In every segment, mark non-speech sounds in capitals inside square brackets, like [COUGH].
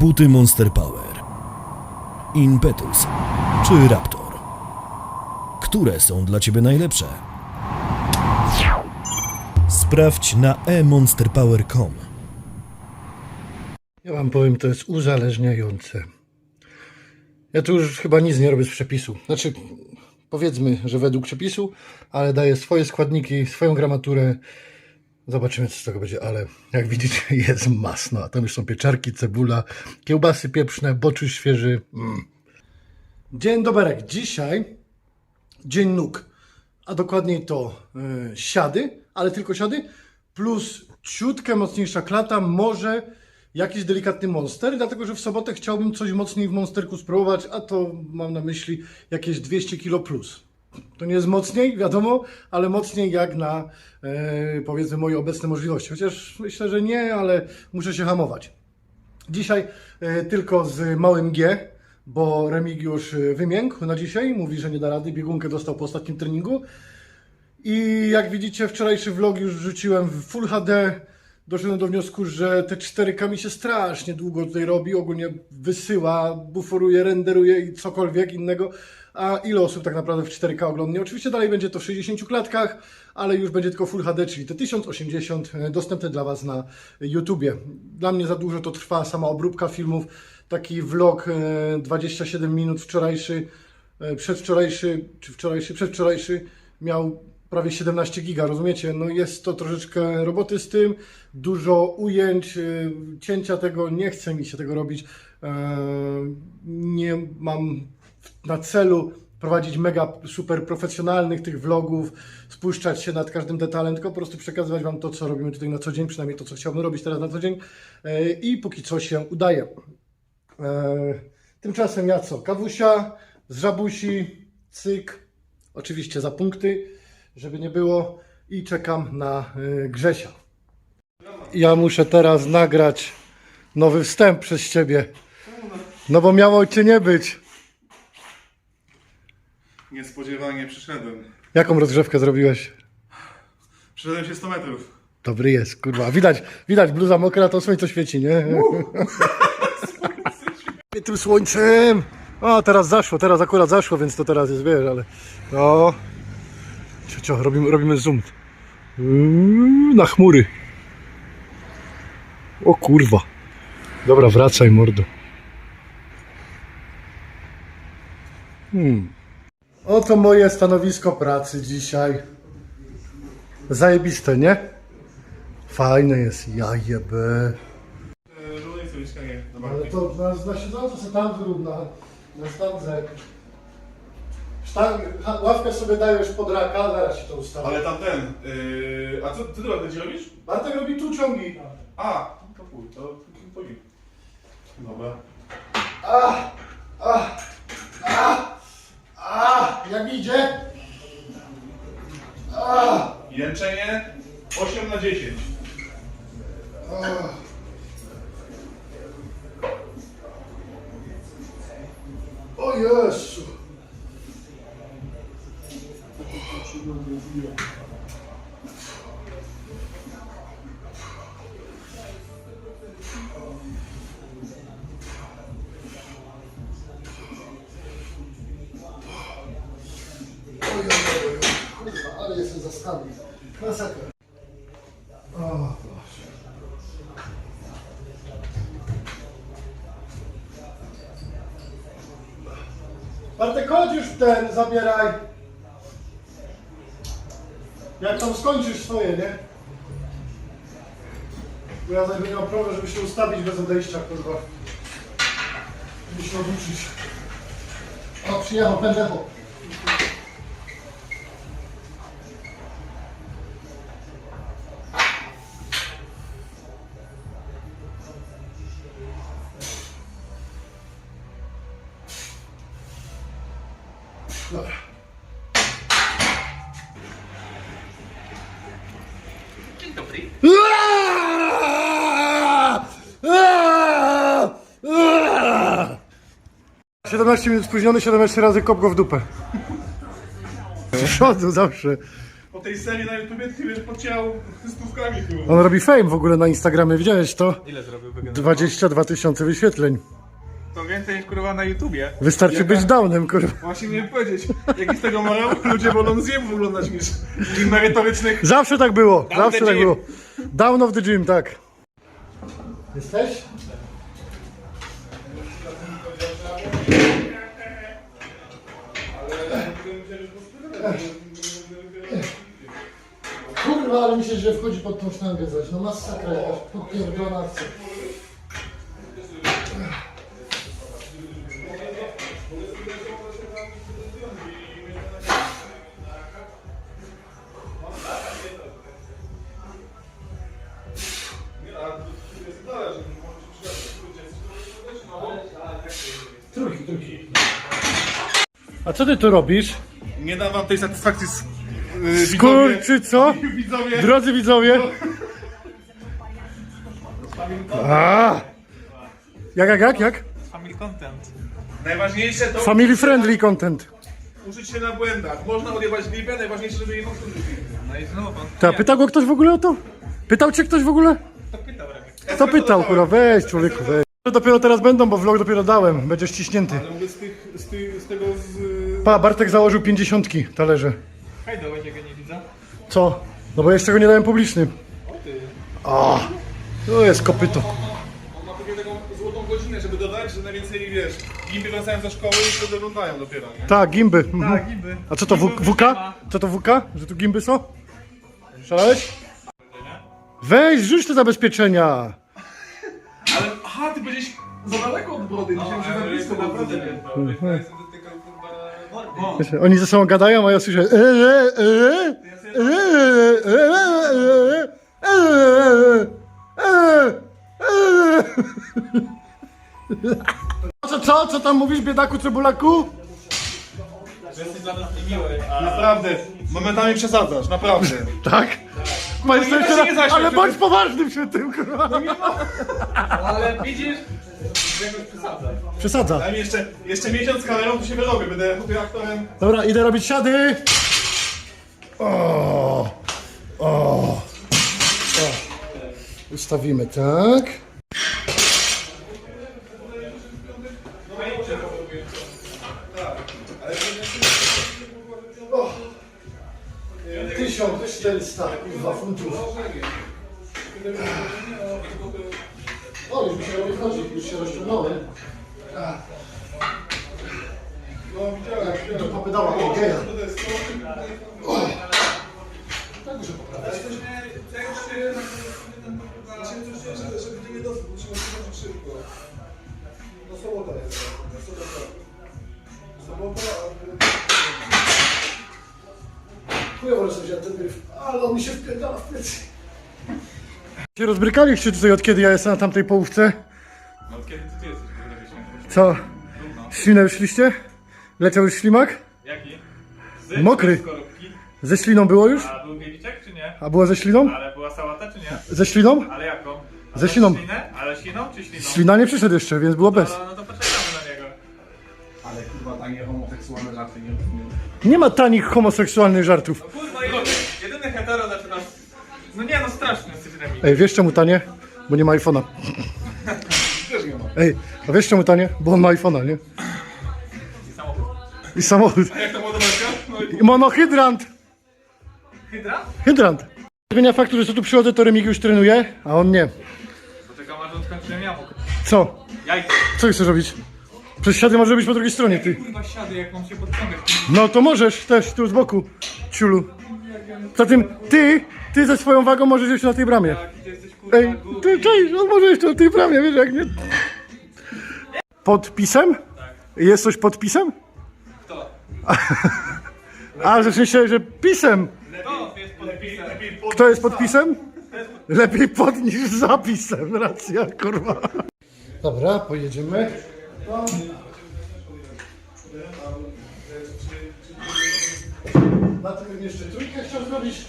Buty Monster Power. Impetus czy Raptor? Które są dla Ciebie najlepsze? Sprawdź na emonsterpower.com. Ja wam powiem, to jest uzależniające. Ja tu już chyba nic nie robię z przepisu. Znaczy, powiedzmy, że według przepisu, ale daję swoje składniki, swoją gramaturę. Zobaczymy, co z tego będzie, ale jak widzicie, [LAUGHS] jest masno. A tam już są pieczarki, cebula, kiełbasy pieprzne, boczuś świeży. Mm. Dzień doberek. Dzisiaj dzień nóg, a dokładniej to y, siady, ale tylko siady, plus ciutkę mocniejsza klata, może jakiś delikatny monster, dlatego że w sobotę chciałbym coś mocniej w monsterku spróbować, a to mam na myśli jakieś 200 kg plus. To nie jest mocniej, wiadomo, ale mocniej jak na e, powiedzmy moje obecne możliwości. Chociaż myślę, że nie, ale muszę się hamować. Dzisiaj e, tylko z małym G, bo Remigiusz e, wymiękł na dzisiaj. Mówi, że nie da rady. Biegunkę dostał po ostatnim treningu. I jak widzicie, wczorajszy vlog już rzuciłem w Full HD. Doszedłem do wniosku, że te 4K mi się strasznie długo tutaj robi. Ogólnie wysyła, buforuje, renderuje i cokolwiek innego. A ile osób tak naprawdę w 4K oglądnie? Oczywiście dalej będzie to w 60 klatkach, ale już będzie tylko Full HD, czyli te 1080 e, dostępne dla Was na YouTubie. Dla mnie za dużo to trwa sama obróbka filmów. Taki vlog e, 27 minut wczorajszy, e, przedwczorajszy, czy wczorajszy, przedwczorajszy miał prawie 17 giga, rozumiecie? No jest to troszeczkę roboty z tym, dużo ujęć, y, cięcia tego, nie chce mi się tego robić. E, Nie mam na celu prowadzić mega super profesjonalnych tych vlogów, spuszczać się nad każdym detalem, tylko po prostu przekazywać Wam to, co robimy tutaj na co dzień, przynajmniej to, co chciałbym robić teraz na co dzień E, i póki co się udaje. E, Tymczasem ja co? Kawusia z żabusi, cyk, oczywiście za punkty, żeby nie było i czekam na y, Grzesia. Ja muszę teraz nagrać nowy wstęp przez Ciebie, no bo miało Cię nie być. Niespodziewanie przyszedłem. Jaką rozgrzewkę zrobiwiłeś? Przyszedłem się 100 metrów. Dobry jest, kurwa. Widać, widać, bluza mokra, to słońce świeci, nie? Tym słońcem! O, teraz zaszło, teraz akurat zaszło, więc to teraz jest, wiesz, ale... No... Cio, cio, robimy, robimy zoom. Uuu, Na chmury. O kurwa. Dobra, wracaj, mordo. Hmm. Oto moje stanowisko pracy dzisiaj. Zajebiste, nie? Fajne jest, ja jebę. Ale to na, na siedząco sobie tam zrób, na, na sztandze. Sztang, ha- ławkę sobie dajesz pod raka, zaraz się to ustawię. Ale tamten, yy, a co ty teraz będziesz robisz? Bartek robi tu ciągi. A, to chuj, to chuj. Dobra. A, a, a, a, jak idzie? A, Jęczenie 8 na 10. zastawił. Masakra. O, Boże. Bartek, chodź już ten, zabieraj. Jak tam skończysz swoje, nie? Bo ja zaś będę miał problem, żeby się ustawić bez odejścia, kurwa. Żeby się oduczyć. O, przyjechał pendecho. 17 minut spóźniony, 17 razy kop go w dupę. Z przodu zawsze. tej serii na YouTube ty wiesz, pociał stówkami chyba. On robi fame w ogóle na Instagramie, widziałeś to? Ile zrobił wygrał? 22 tysiące wyświetleń. To więcej niż kurwa na YouTubie. Wystarczy być downem, kurwa. Właśnie miałem powiedzieć, jaki z tego morał ludzie wolą zjem oglądać niż niż merytorycznych. Zawsze tak było, Down zawsze tak gym. było. Down of the gym, tak. Jesteś? Kurwa, ale się źle wchodzi pod tą sztangę zaś. No masakra jakaś, podpierdolona akcja. Trójki, co ty tu robisz? Nie dam wam tej satysfakcji z yy, Skur, czy co? widzowie. Drodzy widzowie. A. Jak, jak, jak, jak? Family content. Najważniejsze to Family friendly content. uczyć się na błędach. Można odjebać lipę, najważniejsze, żeby jedną stronę No i znowu pan. Ta, pytał go ktoś w ogóle o to? Pytał cię ktoś w ogóle? To pytał Remek. Kto pytał, kurwa? Weź, człowieku, weź. Dopiero teraz będą, bo vlog dopiero dałem. Będzie ściśnięty. Ale mówię z, tych, z, tych, z tego z... Pa, Bartek założył pięćdziesiątki talerze. Hej, do będzie go nie widzę. Co? No bo jeszcze go nie dałem publicznym. O, to jest kopyto. On ma pewnie taką złotą godzinę, żeby dodać, że najwięcej, wiesz, gimby wracają ze szkoły i wtedy oglądają dopiero, nie? Tak, gimby. Mhm. gimby. A co to, w, WK? Co to WK? Że tu gimby są? Szalałeś? Weź, rzuć te zabezpieczenia. Ale, aha, ty będziesz za daleko od brody, myślałem, że za blisko naprawdę nie. Oni ze sobą gadają, a ja słyszę. Co, co, co tam mówisz, biedaku cebulaku? Naprawdę, momentami przesadzasz, naprawdę. [LAUGHS] Tak? Nie da się nie zaśmiać, ale żeby- bądź poważny przy tym, kurwa. Ale widzisz, jakoś przesadza. Przesadza. Daj mi jeszcze, jeszcze miesiąc z kamerą, to się wyrobię, będę chłopie aktorem. Dobra, idę robić siady. O, o, o. Ustawimy tak. 1400 kurwa funtów. O, już mi się robi chodzi, już się rozciągnąłem. Się rozbrykaliście tutaj od kiedy ja jestem na tamtej połówce? No kiedy ty tu jesteś? Co? Ślinę już szliście? Leciał już ślimak? Jaki? Mokry. Skorupki. Ze śliną było już? A był czy nie? A było ze śliną? Ale była sałata czy nie? Ze śliną? Ale jaką? A Ze śliną. Ślinę? Ale śliną czy śliną? Ślina nie przyszedł jeszcze, więc było bez. No, no to poczekamy na niego. Ale kurwa, tanie homoseksualne żarty nie rozumiem. Nie ma tanich homoseksualnych żartów. Kurwa, jedyny, jedyny hetero zaczyna... No nie no, straszny z tym Ej, wiesz czemu tanie? Bo nie ma iPhone'a. Też nie ma. Ej, a wiesz czemu tanie? Bo on ma iPhone'a, nie? I samochód. I samochód. A jak to ładowarka? No i I monohydrant. hydra? Hydrant. Zmienia faktu, że co tu przychodzę, to Remigiusz trenuje, a on nie. Poczekam aż odkończyłem jabłko. Co? Jajko. Co chcesz robić? Przez siady może być po drugiej stronie, ty. Kurwa siady, jak mam się podciągać. No to możesz też tu z boku, ciulu. Poza tym ty, ty ze swoją wagą możesz jeszcze na tej bramie. Jak ty jesteś kurwa Ej, głupi. ty, cześć, on może jeszcze na tej bramie, wiesz jak nie? Podpisem? Jest coś podpisem? Kto? [LAUGHS] A, że myślałem, że pisem. To jest podpisem. Kto jest podpisem? Lepiej pod niż zapisem, racja, kurwa. Dobra, pojedziemy. Na tym jeszcze trójkę chciał zrobić,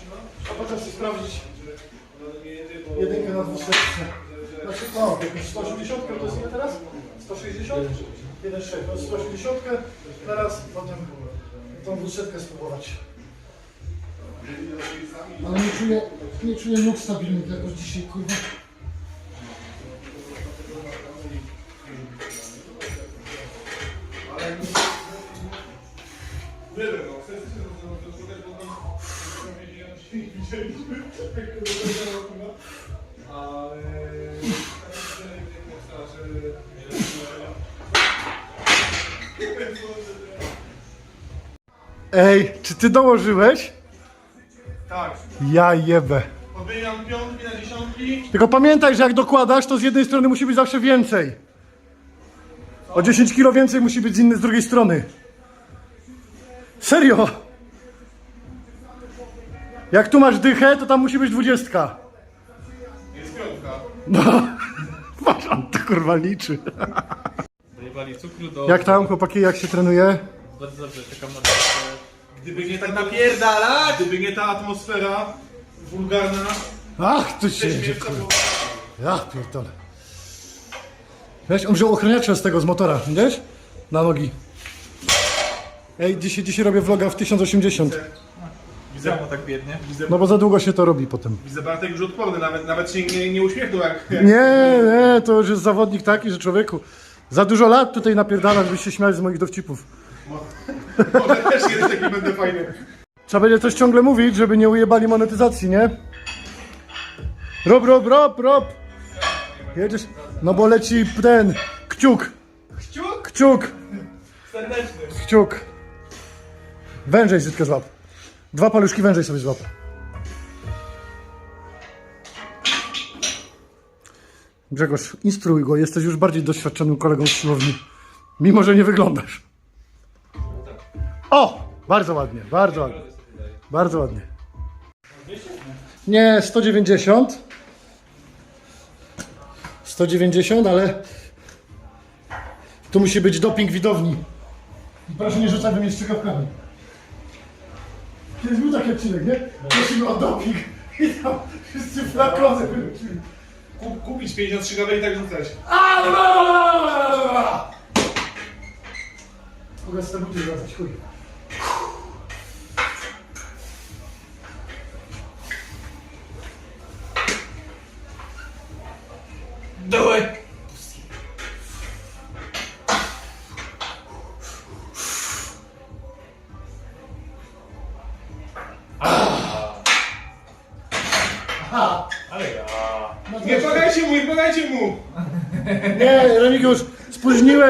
potem sobie sprawdzić jedynkę na dwusetce. Znaczy, o, jakąś 180 to jest ile teraz? 160? 1,6, to jest 180, teraz potem tą dwusetkę spróbować. Ale nie czuję, nie czuję nóg stabilnych jakoś dzisiaj, kurwa. Widzieliśmy, to wyglądało, ale Ej, czy ty dołożyłeś? Tak, Ja jebę. odmieniam piątki na dziesiątki. Tylko pamiętaj, że jak dokładasz, to z jednej strony musi być zawsze więcej. O 10 kilo więcej musi być z innej, z drugiej strony. Serio? Jak tu masz dychę, to tam musi być dwudziestka. Jest piątka. No, patrz, on to kurwa liczy. Dojebali cukru do... Jak tam, chłopaki, jak się trenuje? Bardzo dobrze, czekam na Gdyby nie tak napierdalać! Gdyby nie ta atmosfera wulgarna, Ach, tu się kurwa. było... Ja pierdolę. Wiesz, on wziął ochroniacza z tego, z motora, widzisz? Na nogi. Ej, dzisiaj, dzisiaj robię vloga w 1080. Widzę tak biednie. No bo za długo się to robi potem. Widzę Bartek już odporny, nawet, nawet się nie, nie uśmiechnął jak... jak Nie, nie, to już jest zawodnik taki, że człowieku. Za dużo lat tutaj napierdalasz, byś się śmiali z moich dowcipów. [LAUGHS] Może też kiedyś taki będę fajny. Trzeba będzie coś ciągle mówić, żeby nie ujebali monetyzacji, nie? Rob, rob, rob, rob! Jedziesz? No bo leci ten, kciuk. Kciuk? Kciuk, Serdeczny. kciuk. Wężej zytkę złap. Dwa paluszki wężej sobie złap. Grzegorz, instruuj go, jesteś już bardziej doświadczonym kolegą z siłowni. Mimo, że nie wyglądasz. O! Bardzo ładnie, bardzo ładnie. Bardzo ładnie. Nie, 190. 190, ale tu musi być doping widowni. I proszę nie rzucać we mnie strzykawkami. Kiedyś był taki odcinek, nie? Prosimy o doping. I tam wszyscy flakony wyrzucili. Kup, kupić 53 gawę i tak rzucać. Mogę z te buty zwracać, chuj.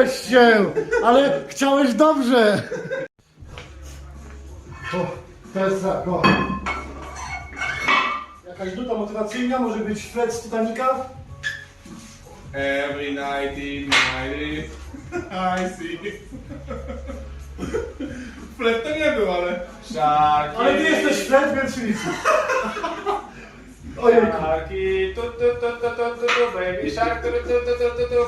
Spóźniłeś się, ale chciałeś dobrze. O, to jest tak, o. Jakaś nuta motywacyjna, może być flet z Titanica? Every night in my I see. Flet to nie był, ale... Szarki... Ale ty jesteś flet, więc nic. Ojejku.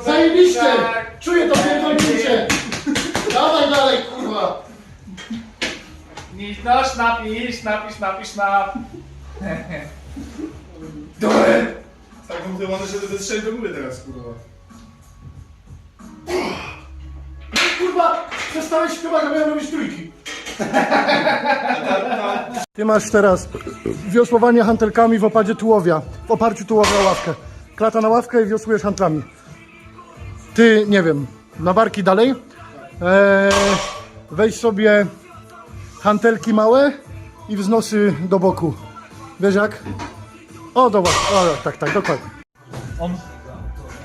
Zajebiście! shark. Czuję to pierdolnięcie! Dawaj dalej, kurwa! Noż, napisz, napisz, napisz, nap. Tak motywowany, że to strzeli do góry teraz, kurwa. Kurwa, przestałeś śpiewać, a miałem robić trójki. [LAUGHS] Ty masz teraz wiosłowanie hantelkami w opadzie tułowia, w oparciu tułowia o ławkę. Klata na ławkę i wiosłujesz hantlami. Ty, nie wiem, na barki dalej. Eee, weź sobie hantelki małe i wznosy do boku. Wiesz jak? O, dobra, o, tak, tak, dokładnie. On...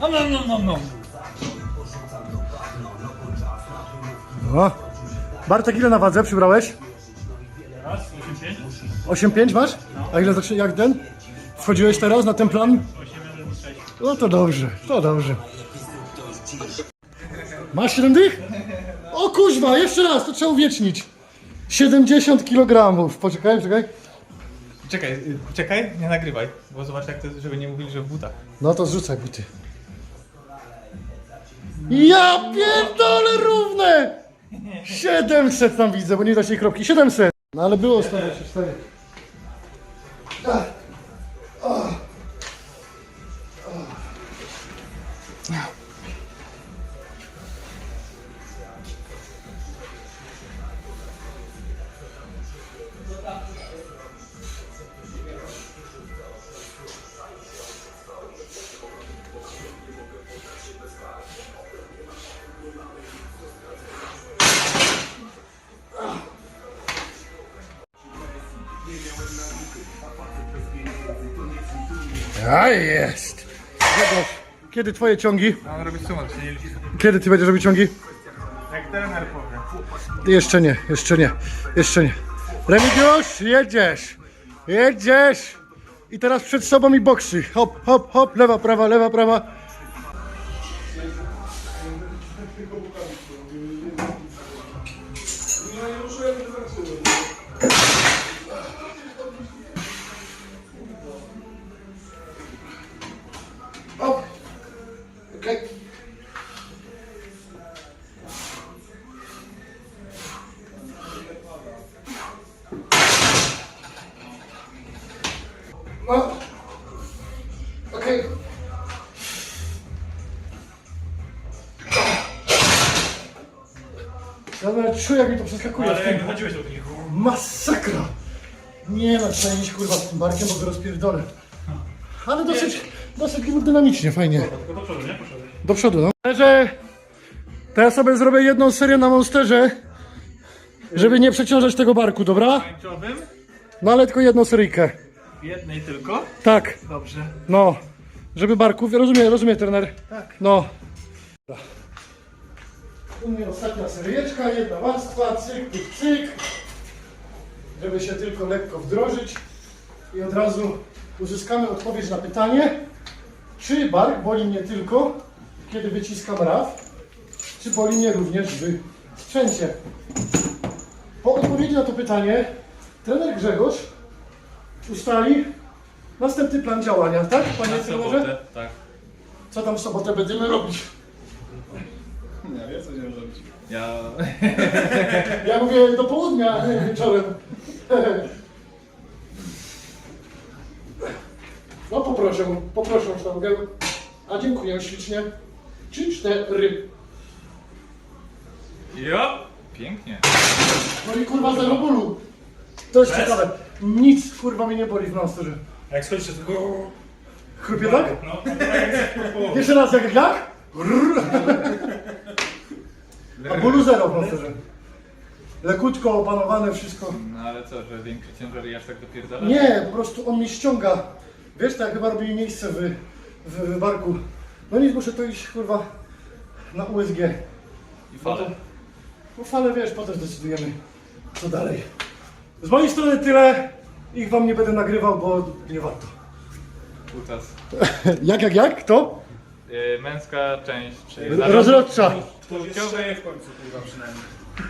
No, no, no, no, no. O. Bartek, ile na wadze przybrałeś? Raz, 8, 5. 8,5 masz? A ile zacznie, jak ten? Wchodziłeś teraz na ten plan? 8, 1, 6. No to dobrze, to dobrze. Masz 7 dych? O kuźwa, jeszcze raz, to trzeba uwiecznić. 70 kg. Poczekaj, poczekaj. Czekaj, y, czekaj, nie nagrywaj, bo zobacz jak to jest, żeby nie mówili, że w butach. No to zrzucaj buty. Ja pierdolę równe! 700 tam widzę, bo nie da się kropki. 700. No ale było 124. A jest! Grzegorz, kiedy twoje ciągi? Mam robić sumo, czyli Kiedy ty będziesz robić ciągi? jak trener powie. Jeszcze nie, jeszcze nie, jeszcze nie. Remigiusz, jedziesz, jedziesz. I teraz przed sobą i boksy. Hop, hop, hop, lewa, prawa, lewa, prawa. Czuję, jak mi to przeskakuje. w tym. chodziłeś do Masakra! Nie no, trzeba iść kurwa z tym barkiem, bo go rozpierdolę. Ale dosyć, dosyć dynamicznie, fajnie. do przodu, nie? Poszedłeś. Do przodu, no. Że to ja sobie zrobię jedną serię na monsterze, żeby nie przeciążać tego barku, dobra? No ale tylko jedną seryjkę. W jednej tylko? Tak, Dobrze. no. Żeby barków, rozumie, rozumie trener? Tak. No. Dobra. U mnie ostatnia seryjeczka, jedna warstwa, cyk, cyk, cyk. Żeby się tylko lekko wdrożyć i od razu uzyskamy odpowiedź na pytanie, czy bark boli mnie tylko, kiedy wyciskam raf, czy boli mnie również w sprzęcie. Po odpowiedzi na to pytanie trener Grzegorz ustali następny plan działania, tak panie trenerze? tak. Co tam w sobotę będziemy robić? Nie, wiem co będziemy robić. Ja... Ja mówię do południa wieczorem. No poproszę, poproszę sztangę. A dziękuję ślicznie. Trzy, cztery. Jo! Pięknie. No i kurwa zero bólu. To jest ciekawe. Nic kurwa mnie nie boli w monsterze. Jak schodzisz, to tylko... Chrupie tak? No, tak jak. Jeszcze raz jak jak? A [LAUGHS] bólu zero w monsterze. Lekutko opanowane wszystko. No ale co, że większy ciężar i aż tak dopierdala? Nie, po prostu on mnie ściąga. Wiesz, tak chyba robili miejsce w, w, w barku. No nic, muszę to iść kurwa na USG. I fale. No fale wiesz, potem zdecydujemy co dalej. Z mojej strony tyle. Ich wam nie będę nagrywał, bo nie warto. Utas. [LAUGHS] Jak, jak, jak? Kto? Yy, męska część, czyli Rozrodcza. Szczeje w końcu, kurwa, przynajmniej.